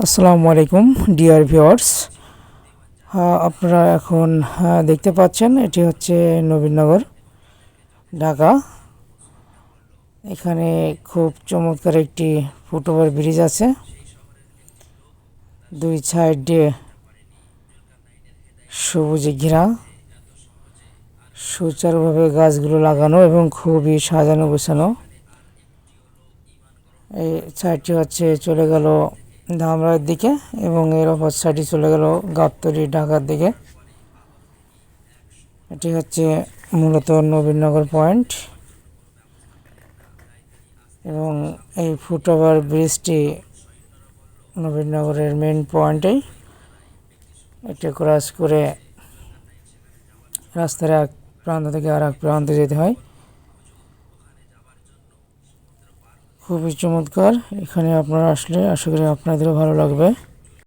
আসসালামু আলাইকুম, dear viewers. আপনারা এখন দেখতে পাচ্ছেন, এটি হচ্ছে নবীনগর, ঢাকা। এখানে খুব চমৎকার একটি ফুটওভার ব্রিজ আছে। দুই সাইড সবুজে ঘেরা। সুচারুভাবে গাছগুলো লাগানো এবং খুবই সাজানো গোছানো। এই সাইডটি হচ্ছে চলে গেল ধামরাইয়ের দিকে এবং এর অপর সাইডে চলে গেল গাবতলি ঢাকার দিকে। এটি হচ্ছে মূলত নবীনগর পয়েন্ট। এবং এই ফুটওভার ব্রিজটি নবীনগরের মেন পয়েন্টেই। এটি ক্রস করে রাস্তার এক প্রান্ত থেকে আর এক প্রান্তে যেতে হয়। খুবই চমৎকার। এখানে আপনারা আসলে আশা করি আপনাদেরও ভালো লাগবে।